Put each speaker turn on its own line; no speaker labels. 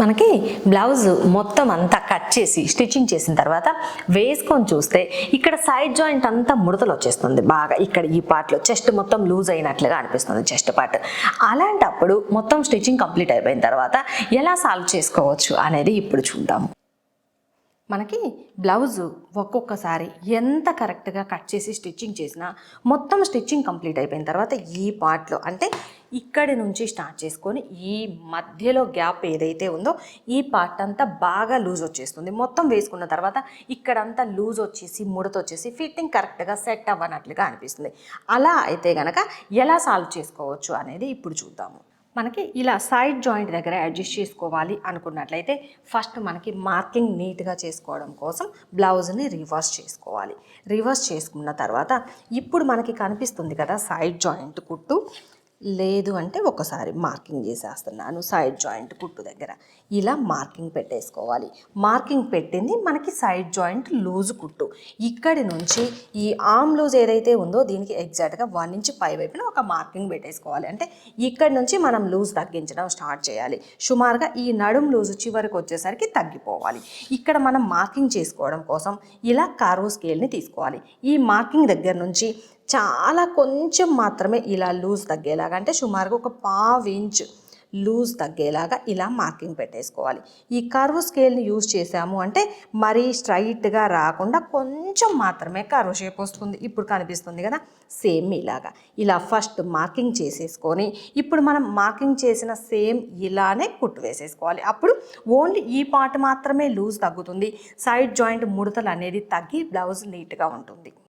మనకి బ్లౌజ్ మొత్తం అంతా కట్ చేసి స్టిచ్చింగ్ చేసిన తర్వాత వేసుకొని చూస్తే ఇక్కడ సైడ్ జాయింట్ అంతా ముడతలు వచ్చేస్తుంది. బాగా ఇక్కడ ఈ పార్ట్లో చెస్ట్ మొత్తం లూజ్ అయినట్లుగా అనిపిస్తుంది చెస్ట్ పార్ట్. అలాంటప్పుడు మొత్తం స్టిచ్చింగ్ కంప్లీట్ అయిపోయిన తర్వాత ఎలా సాల్వ్ చేసుకోవచ్చు అనేది ఇప్పుడు చూద్దాము. మనకి బ్లౌజ్ ఒక్కొక్కసారి ఎంత కరెక్ట్గా కట్ చేసి స్టిచ్చింగ్ చేసినా మొత్తం స్టిచ్చింగ్ కంప్లీట్ అయిపోయిన తర్వాత ఈ పార్ట్లో అంటే ఇక్కడి నుంచి స్టార్ట్ చేసుకొని ఈ మధ్యలో గ్యాప్ ఏదైతే ఉందో ఈ పార్ట్ అంతా బాగా లూజ్ వచ్చేస్తుంది. మొత్తం వేసుకున్న తర్వాత ఇక్కడంతా లూజ్ వచ్చేసి ముడత వచ్చేసి ఫిట్టింగ్ కరెక్ట్గా సెట్ అవ్వనట్లుగా అనిపిస్తుంది. అలా అయితే కనుక ఎలా సాల్వ్ చేసుకోవచ్చు అనేది ఇప్పుడు చూద్దాము. మనకి ఇలా సైడ్ జాయింట్ దగ్గర అడ్జస్ట్ చేసుకోవాలి అనుకున్నట్లయితే ఫస్ట్ మనకి మార్కింగ్ నీట్గా చేసుకోవడం కోసం బ్లౌజ్ని రివర్స్ చేసుకోవాలి. రివర్స్ చేసుకున్న తర్వాత ఇప్పుడు మనకి కనిపిస్తుంది కదా సైడ్ జాయింట్ కుట్టు. లేదు అంటే ఒకసారి మార్కింగ్ చేసేస్తున్నాను సైడ్ జాయింట్ కుట్టు దగ్గర. ఇలా మార్కింగ్ పెట్టేసుకోవాలి. మార్కింగ్ పెట్టింది మనకి సైడ్ జాయింట్ లూజు కుట్టు. ఇక్కడి నుంచి ఈ ఆమ్ లూజ్ ఏదైతే ఉందో దీనికి ఎగ్జాక్ట్గా వన్ ఇంచ్ పై వైపున ఒక మార్కింగ్ పెట్టేసుకోవాలి. అంటే ఇక్కడి నుంచి మనం లూజ్ తగ్గించడం స్టార్ట్ చేయాలి. సుమారుగా ఈ నడుం లూజ్ చివరికి వచ్చేసరికి తగ్గిపోవాలి. ఇక్కడ మనం మార్కింగ్ చేసుకోవడం కోసం ఇలా కారో స్కేల్ని తీసుకోవాలి. ఈ మార్కింగ్ దగ్గర నుంచి చాలా కొంచెం మాత్రమే ఇలా లూజ్ తగ్గేలాగా అంటే సుమారుగా ఒక పావు ఇంచ్ లూజ్ తగ్గేలాగా ఇలా మార్కింగ్ పెట్టేసుకోవాలి. ఈ కర్వ్ స్కేల్ని యూజ్ చేసాము అంటే మరీ స్ట్రైట్గా రాకుండా కొంచెం మాత్రమే కర్వ్ షేప్ వస్తుంది. ఇప్పుడు కనిపిస్తుంది కదా సేమ్ ఇలాగా. ఇలా ఫస్ట్ మార్కింగ్ చేసేసుకొని ఇప్పుడు మనం మార్కింగ్ చేసిన సేమ్ ఇలానే కుట్టు వేసేసుకోవాలి. అప్పుడు ఓన్లీ ఈ పార్ట్ మాత్రమే లూజ్ తగ్గుతుంది. సైడ్ జాయింట్ ముడతలు అనేది తగ్గి బ్లౌజ్ నీట్గా ఉంటుంది.